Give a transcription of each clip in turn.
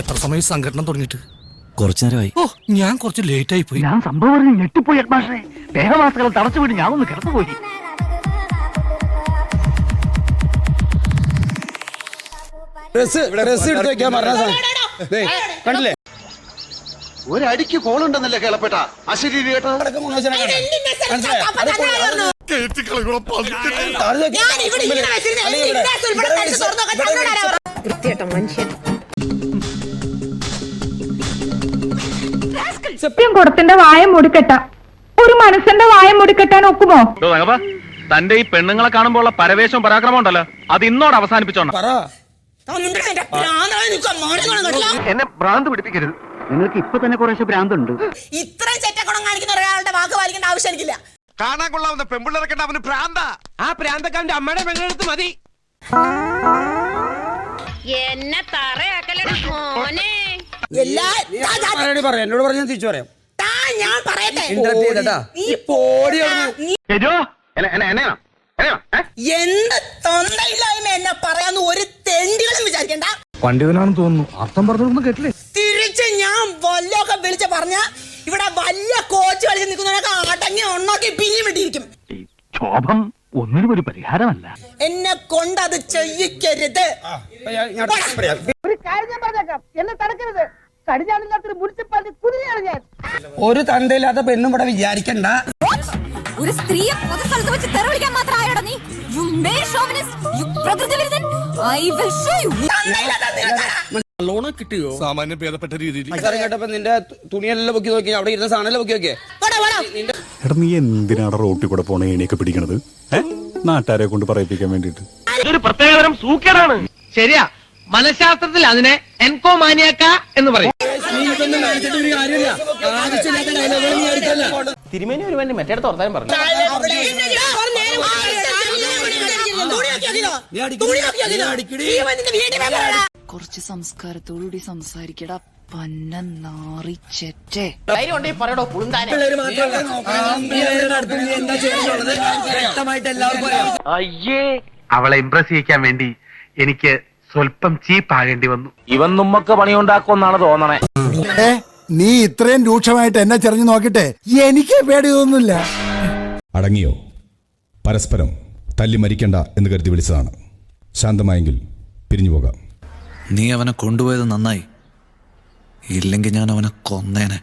എത്ര സമയം സംഘടന തുടങ്ങിയിട്ട്? കുറച്ചു നേരമായി ഓ ഞാൻ കുറച്ച് ലേറ്റ് ആയി പോയി. ഞാൻ സംഭവം അറിഞ്ഞ് ഞെട്ടിപ്പോയി ഹെഡ്മാസ്റ്ററെ ദേഹവാസകൾ തടച്ചു വിട്ട് ഞാൻ ഒന്ന് കിടന്നുപോയി. ഡ്രസ് ഡ്രസ് എടുത്ത് വെക്കാൻ പറഞ്ഞ കണ്ടില്ലേ? ഒരടിക്ക് കോളുണ്ടെന്നല്ലേ കേളപ്പെട്ട. അശരീരി കേട്ടോ. അടക്കം കൊണ്ടുവച്ചാ സത്യം കൊടുത്തിന്റെ വായ മുടിക്കട്ട. ഒരു മനസ്സിന്റെ വായ മൂടിക്കെട്ടാൻ ഒക്കുമോ? തന്റെ ഈ പെണ്ണുങ്ങളെ കാണുമ്പോൾ ഉള്ള പരവേശവും പരാക്രമം ഉണ്ടല്ലോ. അത് ഇന്നോട് അവസാനിപ്പിച്ചോണം. എന്നെ ഭ്രാന്ത് പിടിപ്പിക്കരുത്. നിങ്ങൾക്ക് ഇപ്പൊ തന്നെ കുറേശ്ശെ ഭ്രാന്തുണ്ട്. ഇത്രയും ചെറ്റക്കുണം കാണിക്കുന്ന ഒരാളുടെ വാക്ക് പാലിക്കേണ്ട ആവശ്യം എനിക്കില്ല. കാണാൻ കൊള്ളാവുന്ന പെമ്പിള്ളേർക്കണ്ട അവന് ഭ്രാന്ത. ആ ഭ്രാന്തക്കാരന്റെ അമ്മയുടെ പെണ്ണെടുത്ത് മതി. എന്നെ തറയാക്കലടാ മോനെ. എല്ലാ താ, താ, പറയാം. എന്നോട് പറഞ്ഞാൽ തിരിച്ചു പറയാം. താ, ഞാൻ പറയട്ടെ. ഇന്റർപ്റ്റ് ചെയ്തട്ടാ നീ പോടി. നീ എന്ത് തൊണ്ടയില്ലായ്മ എന്നെ പറയാന്ന് ഒരു തെണ്ടികളും വിചാരിക്കണ്ട. പണ്ഡിതനാണെന്ന് തോന്നുന്നു. അർത്ഥം പറഞ്ഞൊന്നും കേട്ടില്ലേ? തിരിച്ച് ഞാൻ വല്ലൊക്കെ വിളിച്ച് പറഞ്ഞ ഇവിടെ വല്ല കോച്ച് കളിച്ച് നിൽക്കുന്നവരൊക്കെ അടങ്ങി ഒണ്ണോക്കി പിരിയും വിട്ടിരിക്കും ക്ഷോഭം ഒന്നിനും ഒരു പരിഹാരമല്ല. എന്നെ കൊണ്ട് അത് ചെയ്യിക്കരുത്. ഒരു കാര്യം ഞാൻ പറഞ്ഞേക്കാം. എന്നെ തടക്കരുത് കടിഞ്ഞാണില്ലാത്തൊരു മുനിസിപ്പാലിറ്റി കുതിരയാണ് ഞാൻ. ഒരു തന്തയില്ലാത്ത പെണ്ണും ഇവിടെ വിചാരിക്കണ്ട. ഒരു സ്ത്രീയെ പൊതുസ്ഥലത്ത് വെച്ച് തെറിവിളിക്കാൻ മാത്രം ആയോടാ നീ? യു മേ ഷോവിനിസ്റ്റ് യു പ്രകൃതി വിരുദ്ധൻ ഐ വിൽ ഷോ യു നിനക്കാരാ? സാമാന്യം ഭേദപ്പെട്ട രീതിയിൽ. കേട്ടപ്പോ നിന്റെ തുണിയെല്ലാം പൊക്കി നോക്കി അവിടെ ഇരുന്ന സാധനം പൊക്കി നോക്കിയേ. പോടാ, പോടാ. എടാ നീ എന്തിനാണ് റോട്ടിൽ കൂടെ പോണ ഏണിയൊക്കെ പിടിക്കണത്? ഏ? നാട്ടുകാരെ കൊണ്ട് പറയിപ്പിക്കാൻ വേണ്ടിട്ട് ഇതൊരു പ്രത്യേകതരം സൂക്കേടാണ്. ശരിയാ. മനഃശാസ്ത്രത്തിൽ അതിനെ എൻകോമാനിയാക്ക എന്ന് പറയും. തിരുമേനി ഒരു വേണ്ടി മറ്റേടത്ത് വർത്താനം പറഞ്ഞു. കുറച്ച് സംസ്കാരത്തോടുകൂടി സംസാരിക്കടാ പന്ന അയ്യേ അവളെ ഇംപ്രസ് ചെയ്യിക്കാൻ വേണ്ടി എനിക്ക് സ്വല്പം ചീപ്പ് ആകേണ്ടി വന്നു. ഇവൻ നമ്മക്ക് പണിയുണ്ടാക്കുമെന്നാണ് തോന്നണേ. നീ ഇത്രയും രൂക്ഷമായിട്ട് എന്നെ ചെറിഞ്ഞു നോക്കിട്ടെ എനിക്ക് പേടി തോന്നുന്നില്ല അടങ്ങിയോ? പരസ്പരം തല്ലി മരിക്കണ്ട എന്ന് കരുതി വിളിച്ചതാണ്. ശാന്തമായെങ്കിൽ പിരിഞ്ഞു പോകാം. നീ അവനെ കൊണ്ടുപോയത് നന്നായി. ഇല്ലെങ്കിൽ ഞാൻ അവനെ കൊന്നേനെ.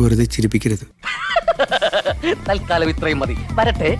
വെറുതെ ചിരിപ്പിക്കരുത്. തൽക്കാലം ഇത്രയും മതി. വരട്ടെ.